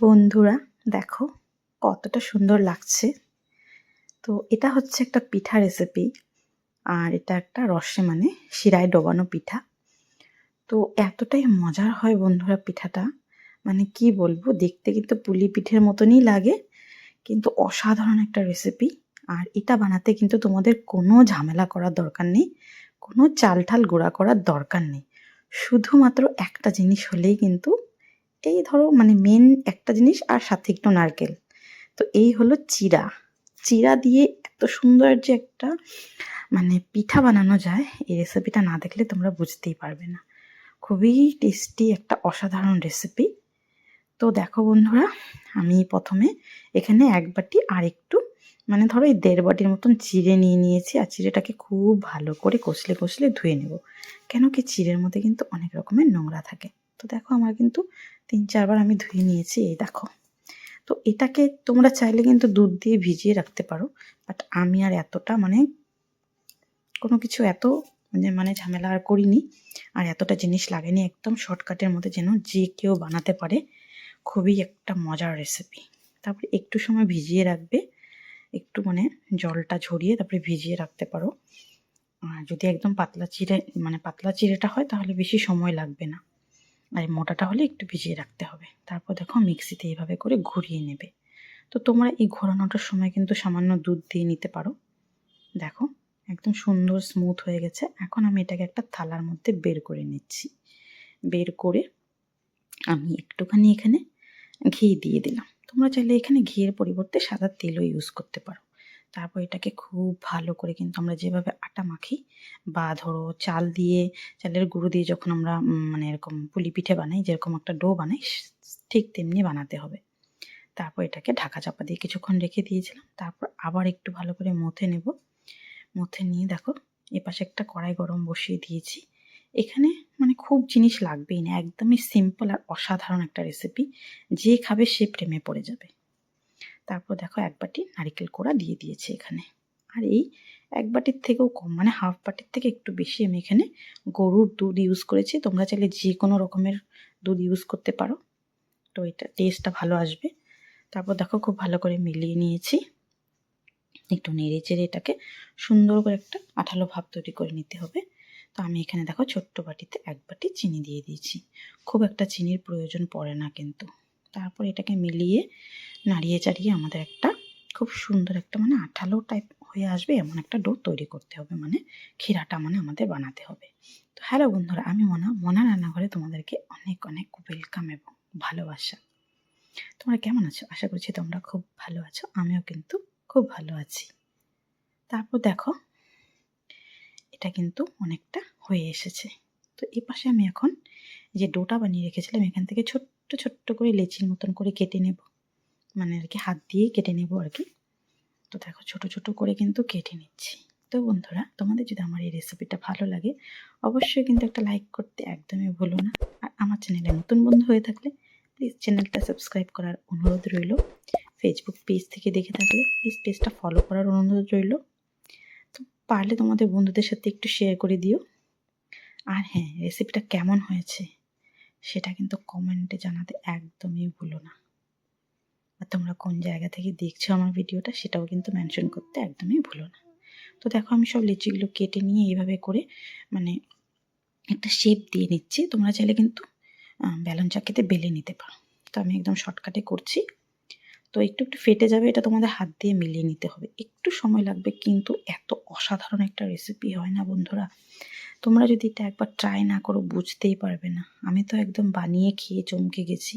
বন্ধুরা, দেখো কতটা সুন্দর লাগছে। তো এটা হচ্ছে একটা পিঠা রেসিপি আর এটা একটা রসে মানে শিরায় ডোবানো পিঠা। তো এতটাই মজার হয় বন্ধুরা পিঠাটা। মানে কি বলব, দেখতে কিন্তু পুলি পিঠের মতনই লাগে, কিন্তু অসাধারণ একটা রেসিপি আর এটা বানাতে কিন্তু তোমাদের কোনো ঝামেলা করার দরকার নেই, কোনো চাল ঠাল গুঁড়া করার দরকার নেই। শুধুমাত্র একটা জিনিস হলেই কিন্তু এই ধরো মানে মেন একটা জিনিস আর সাথে একটু নারকেল। তো এই হলো চিরা চিরা দিয়ে এত সুন্দর যে একটা মানে পিঠা বানানো যায়, এই রেসিপিটা না দেখলে তোমরা বুঝতেই পারবে না। খুবই টেস্টি একটা অসাধারণ রেসিপি তো দেখো বন্ধুরা, আমি প্রথমে এখানে এক বাটি আর একটু মানে ধরো এই দেড় বাটির মতন চিড়ে নিয়ে নিয়েছি আর চিড়েটাকে খুব ভালো করে কষলে কষলে ধুয়ে নেব। কেন কি চিড়ের মধ্যে কিন্তু অনেক রকমের নোংরা থাকে। তো দেখো আমার কিন্তু তিন, চারবার আমি ধুয়ে নিয়েছি, এই দেখো। তো এটাকে তোমরা চাইলে কিন্তু দুধ দিয়ে ভিজিয়ে রাখতে পারো বাট আমি আর এতটা মানে কোনো কিছু এত মানে মানে ঝামেলা আর করিনি, আর এতটা জিনিস লাগেনি, একদম শর্টকাটের মধ্যে যেন যে কেউ বানাতে পারে, খুবই একটা মজার রেসিপি তারপরে একটু সময় ভিজিয়ে রাখবে, একটু মানে জলটা ঝরিয়ে তারপরে ভিজিয়ে রাখতে পারো। আর যদি একদম পাতলা চিড়ে মানে পাতলা চিড়েটা হয় তাহলে বেশি সময় লাগবে না। আর মোটাটা হলে একটু ভিজিয়ে রাখতে হবে। তারপর দেখো মিক্সিতে এইভাবে করে ঘুরিয়ে নেবে। তো তোমরা এই ঘোরানোটার সময় কিন্তু সামান্য দুধ দিয়ে নিতে পারো। দেখো, একদম সুন্দর স্মুথ হয়ে গেছে। এখন আমি এটাকে একটা থালার মধ্যে বের করে নিচ্ছি। বের করে আমি একটুখানি এখানে ঘি দিয়ে দিলাম। তোমরা চাইলে এখানে ঘিয়ের পরিবর্তে সাদা তেলও ইউজ করতে পারো। তারপর এটাকে খুব ভালো করে কিন্তু আমরা যেভাবে আটা মাখি বা ধরো চাল দিয়ে, চালের গুঁড়ো দিয়ে যখন আমরা মানে এরকম পুলি পিঠে বানাই, যেরকম একটা ডো বানাই, ঠিক তেমনি বানাতে হবে। তারপর এটাকে ঢাকা চাপা দিয়ে কিছুক্ষণ রেখে দিয়েছিলাম। তারপর আবার একটু ভালো করে মথে নেব। মথে নিয়ে দেখো, এপাশে একটা কড়াই গরম বসিয়ে দিয়েছি। এখানে মানে খুব জিনিস লাগবেই না, একদমই সিম্পল আর অসাধারণ একটা রেসিপি যে খাবে সে প্রেমে পড়ে যাবে। তারপর দেখো এক বাটি নারিকেল কোড়া দিয়ে দিয়েছি এখানে। আর এই এক বাটির থেকেও কম মানে হাফ বাটির থেকে একটু বেশি আমি এখানে গরুর দুধ ইউজ করেছি। তোমরা চাইলে যে কোনো রকমের দুধ ইউজ করতে পারো। তো এটা টেস্টটা ভালো আসবে। তারপর দেখো খুব ভালো করে মিলিয়ে নিয়েছি। একটু নেড়ে চেড়ে এটাকে সুন্দর করে একটা আঠালো ভাব তৈরি করে নিতে হবে। তো আমি এখানে দেখো ছোট্ট বাটিতে এক বাটি চিনি দিয়ে দিয়েছি। খুব একটা চিনির প্রয়োজন পড়ে না কিন্তু। তারপর এটাকে মিলিয়ে নাড়িয়ে চাড়িয়ে আমাদের একটা খুব সুন্দর একটা মানে আঠালো টাইপ হয়ে আসবে, এমন একটা ডো তৈরি করতে হবে মানে ক্ষীরাটা মানে আমাদের বানাতে হবে। তো হ্যালো বন্ধুরা, আমি মনা মনা রান্নাঘরে তোমাদেরকে অনেক অনেক ওয়েলকাম এবং ভালোবাসা। তোমরা কেমন আছো? আশা করছি তোমরা খুব ভালো আছো, আমিও কিন্তু খুব ভালো আছি। তারপর দেখো, এটা কিন্তু অনেকটা হয়ে এসেছে। তো এই পাশে আমি এখন যে ডোটা বানিয়ে রেখেছিলাম, এখান থেকে ছোট্ট ছোট্ট করে লেচির মতন করে কেটে নেব। মানে আর কি হাত দিয়ে কেটে নেব আর কি। তো দেখো ছোট ছোট করে কিন্তু কেটে নিচ্ছি। তো বন্ধুরা, তোমাদের যদি আমার এই রেসিপিটা ভালো লাগে, অবশ্যই কিন্তু একটা লাইক করতে একদমই ভুলো না। আর আমার চ্যানেলে নতুন বন্ধু হয়ে থাকলে প্লিজ চ্যানেলটা সাবস্ক্রাইব করার অনুরোধ রইল। ফেসবুক পেজ থেকে দেখে থাকলে প্লিজ পেজটা ফলো করার অনুরোধ রইল। তো পারলে তোমাদের বন্ধুদের সাথে একটু শেয়ার করে দিও। আর হ্যাঁ রেসিপিটা কেমন হয়েছে, সেটা কিন্তু কমেন্টে জানাতে একদমই ভুলো না। আর তোমরা কোন জায়গা থেকে দেখছ আমার ভিডিওটা সেটাও কিন্তু মেনশন করতে একদমই ভুলো না। তো দেখো আমি সব লিচিগুলো কেটে নিয়ে এইভাবে করে মানে একটা শেপ দিয়ে নিচ্ছি। তোমরা চাইলে কিন্তু ব্যালন চাকিতে বেলে নিতে পারো। তো আমি একদম শর্টকাটে করছি। তো একটু একটু ফেটে যাবে, এটা তোমাদের হাত দিয়ে মিলিয়ে নিতে হবে। একটু সময় লাগবে, কিন্তু এত অসাধারণ একটা রেসিপি হয় না বন্ধুরা। তোমরা যদি এটা একবার ট্রাই না করো, বুঝতেই পারবে না। আমি তো একদম বানিয়ে খেয়ে চমকে গেছি।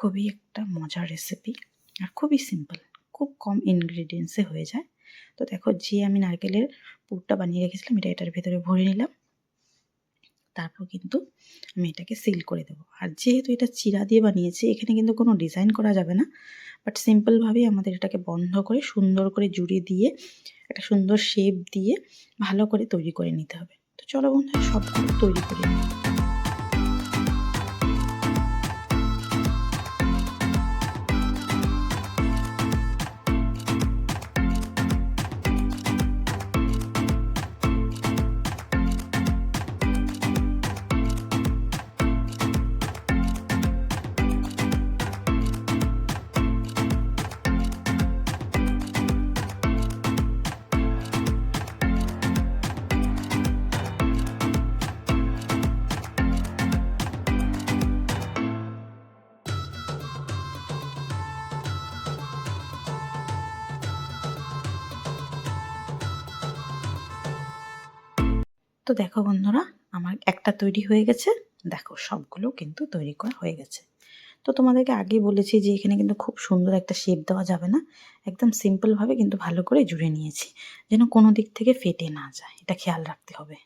খুবই একটা মজার রেসিপি আর খুবই সিম্পল খুব কম ইনগ্রিডিয়েন্টসে হয়ে যায়। তো দেখো, যে আমি নারকেলের পুরটা বানিয়ে রেখেছিলাম, এটা এটার ভেতরে ভরে নিলাম। তারপর কিন্তু আমি এটাকে সিল করে দেবো। আর যেহেতু এটা চিরা দিয়ে বানিয়েছি, এখানে কিন্তু কোনো ডিজাইন করা যাবে না। বাট সিম্পলভাবেই আমাদের এটাকে বন্ধ করে, সুন্দর করে জুড়ে দিয়ে, একটা সুন্দর শেপ দিয়ে ভালো করে তৈরি করে নিতে হবে। তো চলো বন্ধু সবগুলো তৈরি করে নিই। তো দেখো বন্ধুরা, আমার একটা তৈরি হয়ে গেছে। দেখো, সবগুলো কিন্তু তৈরি করা হয়ে গেছে। তো তোমাদেরকে আগে বলেছি যে এখানে কিন্তু খুব সুন্দর একটা শেপ দেওয়া যাবে না। একদম সিম্পলভাবে কিন্তু ভালো করে জুড়ে নিয়েছি, যেন কোনো দিক থেকে ফেটে না যায়। এটা খেয়াল রাখতে হবে।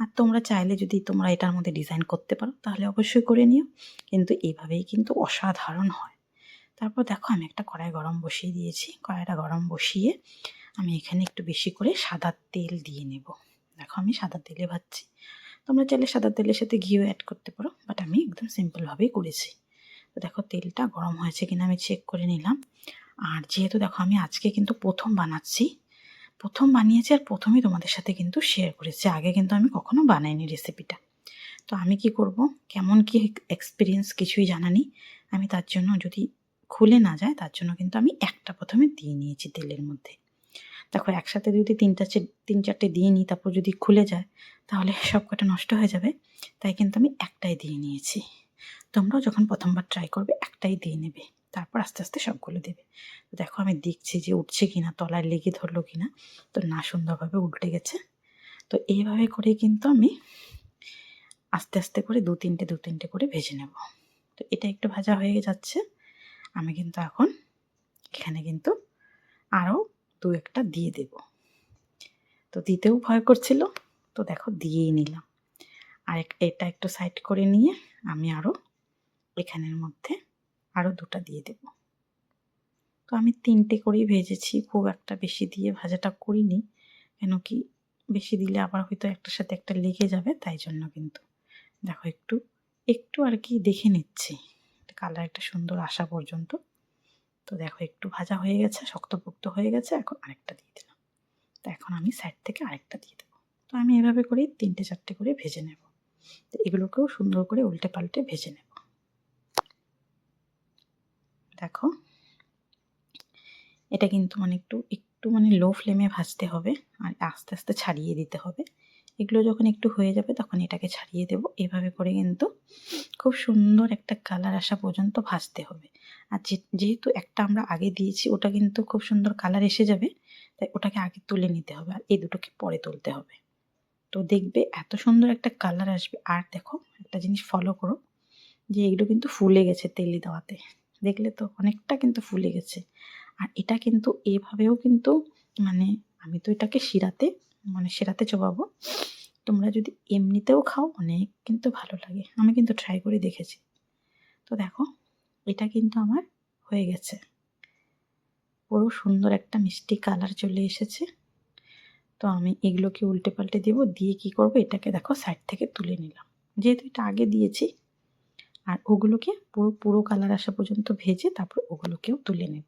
আর তোমরা চাইলে যদি তোমরা এটার মধ্যে ডিজাইন করতে পারো, তাহলে অবশ্যই করে নিও। কিন্তু এইভাবেই কিন্তু অসাধারণ হয়। তারপর দেখো, আমি একটা কড়াই গরম বসিয়ে দিয়েছি। কড়াইটা গরম বসিয়ে আমি এখানে একটু বেশি করে সাদা তেল দিয়ে নেব। দেখো আমি সাদা তেলে ভাজছি। তোমরা চাইলে সাদা তেলের সাথে ঘিও অ্যাড করতে পারো বাট আমি একদম সিম্পলভাবেই করেছি। তো দেখো তেলটা গরম হয়েছে কিনা আমি চেক করে নিলাম। আর যেহেতু দেখো আমি আজকে কিন্তু প্রথম বানাচ্ছি, প্রথম বানিয়েছি আর প্রথমেই তোমাদের সাথে কিন্তু শেয়ার করেছি। আগে কিন্তু আমি কখনো বানাইনি রেসিপিটা তো আমি কি করব? কেমন কি এক্সপিরিয়েন্স কিছুই জানা নেই। আমি তার জন্য যদি খুলে না যায়, তার জন্য কিন্তু আমি একটা প্রথমে দিয়ে নিয়েছি তেলের মধ্যে। দেখো, একসাথে যদি তিনটা তিন চারটে দিয়ে নিই, তারপর যদি খুলে যায়, তাহলে সব কটা নষ্ট হয়ে যাবে। তাই কিন্তু আমি একটাই দিয়ে নিয়েছি। তোমরাও যখন প্রথমবার ট্রাই করবে, একটাই দিয়ে নেবে। তারপর আস্তে আস্তে সবগুলো দেবে। তো দেখো, আমি দেখছি যে উঠছে কিনা, তলায় লেগে ধরলো কিনা, তো না সুন্দরভাবে উল্টে গেছে। তো এইভাবে করেই কিন্তু আমি আস্তে আস্তে করে দু তিনটে দু তিনটে করে ভেজে নেব। তো এটা একটু ভাজা হয়ে যাচ্ছে। আমি কিন্তু এখন এখানে কিন্তু আরও দু একটা দিয়ে দেব। তো দিতেও ভয় করছিল, তো দেখো দিয়েই নিলাম। আর এটা একটু সাইড করে নিয়ে আমি আরও এখানের মধ্যে আরও দুটা দিয়ে দেব। তো আমি তিনটে করেই ভেজেছি, খুব একটা বেশি দিয়ে ভাজাটা করিনি, কেন কি বেশি দিলে আবার হয়তো একটার সাথে একটা লেগে যাবে, তাই জন্য কিন্তু। দেখো একটু একটু আর কি দেখে নিচ্ছি, কালার একটা সুন্দর আসা পর্যন্ত। তো দেখো একটু ভাজা হয়ে গেছে, শক্তপোক্ত হয়ে গেছে, এখন আরেকটা দিয়ে দিলাম। তো এখন আমি সাইড থেকে আরেকটা দিয়ে দেবো। তো আমি এভাবে করেই তিনটে চারটে করে ভেজে নেব। তো এগুলোকেও সুন্দর করে উল্টে পাল্টে ভেজে নেব। দেখো, এটা কিন্তু মানে একটু একটু মানে লো ফ্লেমে ভাজতে হবে আর আস্তে আস্তে ছাড়িয়ে দিতে হবে। এগুলো যখন একটু হয়ে যাবে তখন এটাকে ছাড়িয়ে দেব। এভাবে করে কিন্তু খুব সুন্দর একটা কালার আসা পর্যন্ত ভাজতে হবে। আর যেহেতু একটা আমরা আগে দিয়েছি, ওটা কিন্তু খুব সুন্দর কালার এসে যাবে, তাই ওটাকে আগে তুলে নিতে হবে আর এই দুটোকে পরে তুলতে হবে। তো দেখবে এত সুন্দর একটা কালার আসবে। আর দেখো, একটা জিনিস ফলো করো, যে এগুলো কিন্তু ফুলে গেছে তেলে দেওয়াতে। দেখলে তো অনেকটা কিন্তু ফুলে গেছে। আর এটা কিন্তু এভাবেও কিন্তু মানে আমি তো এটাকে শিরাতে মানে শিরাতে চবাবো। তোমরা যদি এমনিতেও খাও, অনেক কিন্তু ভালো লাগে। আমি কিন্তু ট্রাই করে দেখেছি। তো দেখো এটা কিন্তু আমার হয়ে গেছে। পুরো সুন্দর একটা মিষ্টি কালার চলে এসেছে। তো আমি এগুলোকে উল্টে পাল্টে দেবো, দিয়ে কি করব, এটাকে দেখো সাইড থেকে তুলে নিলাম। যেহেতু এটা আগে দিয়েছি, আর ওগুলোকে পুরো পুরো কালার আসা পর্যন্ত ভেজে তারপর ওগুলোকেও তুলে নেব।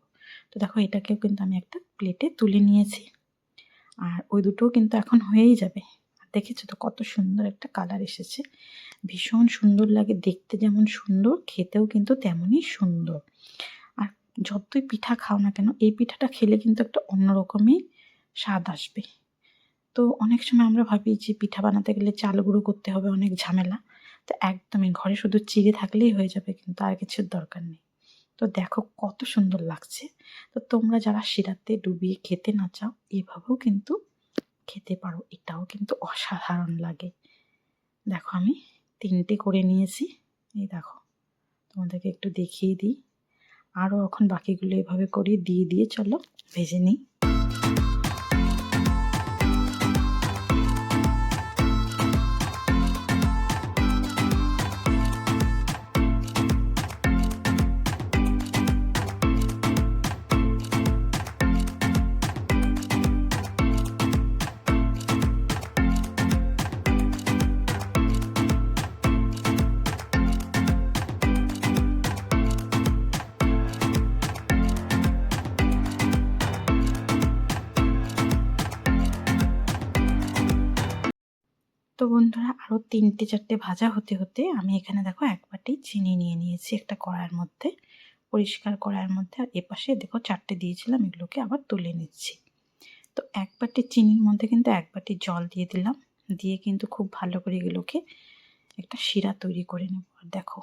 তো দেখো এটাকেও কিন্তু আমি একটা প্লেটে তুলে নিয়েছি। আর ওই দুটোও কিন্তু এখন হয়েই যাবে। দেখেছ তো কত সুন্দর একটা কালার এসেছে। ভীষণ সুন্দর লাগে, দেখতে যেমন সুন্দর, খেতেও কিন্তু তেমনই সুন্দর। আর যতই পিঠা খাও না কেন, এই পিঠাটা খেলে কিন্তু একটা অন্যরকমই স্বাদ আসবে। তো অনেক সময় আমরা ভাবি যে পিঠা বানাতে গেলে চাল গুঁড়ো করতে হবে, অনেক ঝামেলা। তো একদমই ঘরে শুধু চিড়ে থাকলেই হয়ে যাবে, কিন্তু আর কিছুর দরকার নেই। তো দেখো কত সুন্দর লাগছে। তো তোমরা যারা শিরাতে ডুবিয়ে খেতে না চাও, এভাবেও কিন্তু খেতে পারো, এটাও কিন্তু অসাধারণ লাগে। দেখো আমি তিনটে করে নিয়েছি, এই দেখো, তোমাদেরকে একটু দেখিয়ে দিই। আরও এখন বাকিগুলো এভাবে করে দিয়ে দিয়ে চলো, ভেজে নিই। তো বন্ধুরা আরও তিনটে, চারটে ভাজা হতে হতে আমি এখানে দেখো এক বাটি চিনি নিয়ে নিয়েছি একটা কড়াইয়ের মধ্যে, পরিষ্কার কড়াইয়ের মধ্যে। আর এপাশে দেখো চারটে দিয়েছিলাম, এগুলোকে আবার তুলে নিচ্ছি। তো এক বাটি চিনির মধ্যে কিন্তু এক বাটি জল দিয়ে দিলাম, দিয়ে কিন্তু খুব ভালো করে এগুলোকে একটা শিরা তৈরি করে নেব। আর দেখো,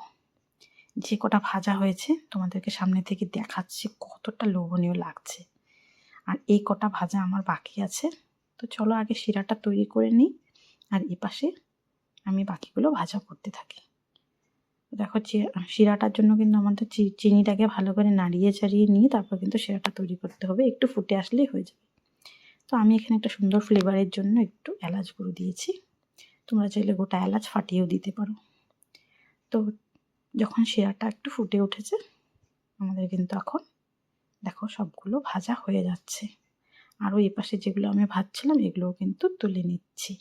যে কটা ভাজা হয়েছে, তোমাদেরকে সামনে থেকে দেখাচ্ছি কতটা লোভনীয় লাগছে। আর এই কটা ভাজা আমার বাকি আছে, তো চলো আগে শিরাটা তৈরি করে নিই। আর এ পাশে আমি বাকিগুলো ভাজা করতে থাকি। দেখো শিরাটার জন্য কিন্তু আমাদের চিনিটাকে ভালো করে নাড়িয়ে চাড়িয়ে নিয়ে তারপর কিন্তু শিরাটা তৈরি করতে হবে। একটু ফুটে আসলেই হয়ে যাবে। তো আমি এখানে একটা সুন্দর ফ্লেভারের জন্য একটু এলাচ গুঁড়ো দিয়েছি। তোমরা চাইলে গোটা এলাচ ফাটিয়েও দিতে পারো। তো যখন শিরাটা একটু ফুটে উঠেছে, আমাদের কিন্তু এখন দেখো সবগুলো ভাজা হয়ে যাচ্ছে। আরও এই পাশে যেগুলো আমি ভাজছিলাম, এগুলোও কিন্তু তুলে নিচ্ছি।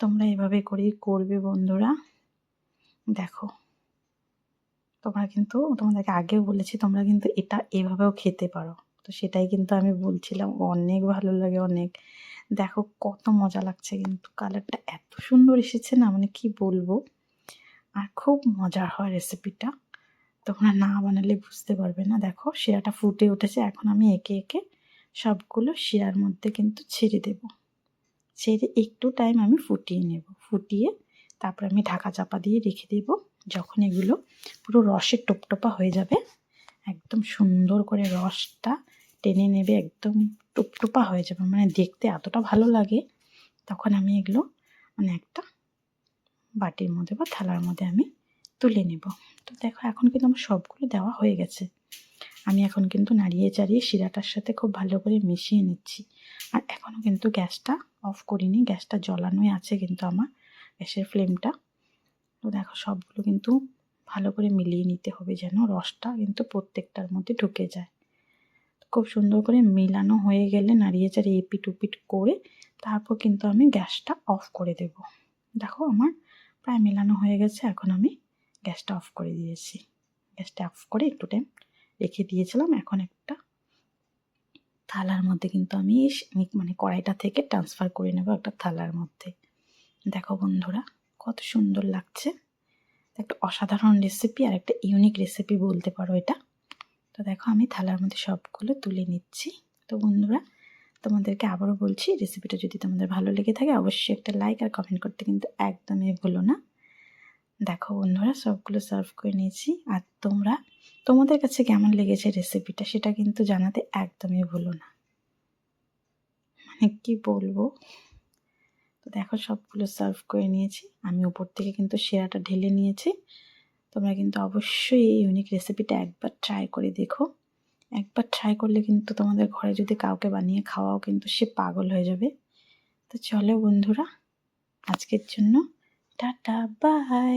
তোমরা এভাবে করেই করবে বন্ধুরা। দেখো, তোমরা কিন্তু, তোমাদেরকে আগেও বলেছি, তোমরা কিন্তু এটা এভাবেও খেতে পারো। তো সেটাই কিন্তু আমি বলছিলাম, অনেক ভালো লাগে, অনেক। দেখো, কত মজা লাগছে কিন্তু, কালারটা এত সুন্দর এসেছে না মানে কি বলব? আর খুব মজার হয় রেসিপিটা। তোমরা না বানালে বুঝতে পারবে না। দেখো, শিরাটা ফুটে উঠেছে, এখন আমি একে একে সবগুলো শিরার মধ্যে কিন্তু ছেড়ে দেব। ছেড়ে একটু টাইম আমি ফুটিয়ে নেব। ফুটিয়ে তারপর আমি ঢাকা চাপা দিয়ে রেখে দেব। যখন এগুলো পুরো রসে টোপটোপা হয়ে যাবে, একদম সুন্দর করে রসটা টেনে নেবে, একদম টুপটুপা হয়ে যাবে। মানে দেখতে এতটা ভালো লাগে। তখন আমি এগুলো মানে একটা বাটির মধ্যে বা থালার মধ্যে আমি তুলে নেব। তো দেখো, এখন কিন্তু আমার সবগুলো দেওয়া হয়ে গেছে। আমি এখন কিন্তু নাড়িয়ে চাড়িয়ে শিরাটার সাথে খুব ভালো করে মিশিয়ে নিচ্ছি। আর এখনও কিন্তু গ্যাসটা অফ করিনি, গ্যাসটা জ্বলানোই আছে কিন্তু আমার, গ্যাসের ফ্লেমটা। তো দেখো সবগুলো কিন্তু ভালো করে মিলিয়ে নিতে হবে যেন রসটা কিন্তু প্রত্যেকটার মধ্যে ঢুকে যায়। খুব সুন্দর করে মিলানো হয়ে গেলে নাড়িয়ে চাড়িয়ে এপিট উপিট করে তারপর কিন্তু আমি গ্যাসটা অফ করে দেব। দেখো আমার প্রায় মেলানো হয়ে গেছে, এখন আমি গ্যাসটা অফ করে দিয়েছি। গ্যাসটা অফ করে একটু টাইম রেখে দিয়েছিলাম, এখন একটা থালার মধ্যে কিন্তু আমি মানে কড়াইটা থেকে ট্রান্সফার করে নেব একটা থালার মধ্যে। দেখো বন্ধুরা, কত সুন্দর লাগছে। একটা অসাধারণ রেসিপি আর একটা ইউনিক রেসিপি বলতে পারো এটা। তো দেখো, আমি থালার মধ্যে সবগুলো তুলে নিচ্ছি। তো বন্ধুরা, তোমাদেরকে আবারও বলছি রেসিপিটা যদি তোমাদের ভালো লেগে থাকে, অবশ্যই একটা লাইক আর কমেন্ট করতে কিন্তু একদমই ভুলো না। দেখো বন্ধুরা, সবগুলো সার্ভ করে নিয়েছি। আর তোমরা, তোমাদের কাছে কেমন লেগেছে রেসিপিটা সেটা কিন্তু জানাতে একদমই ভুলো না। মানে কি বলব? তো দেখো, সবগুলো সার্ভ করে নিয়েছি। আমি উপর থেকে কিন্তু সেরাটা ঢেলে নিয়েছি। তোমরা কিন্তু অবশ্যই এই ইউনিক রেসিপিটা একবার ট্রাই করে দেখো। একবার ট্রাই করলে কিন্তু তোমাদের ঘরে যদি কাউকে বানিয়ে খাওয়াও কিন্তু সে পাগল হয়ে যাবে। তো চলো বন্ধুরা, আজকের জন্য টাটা বাই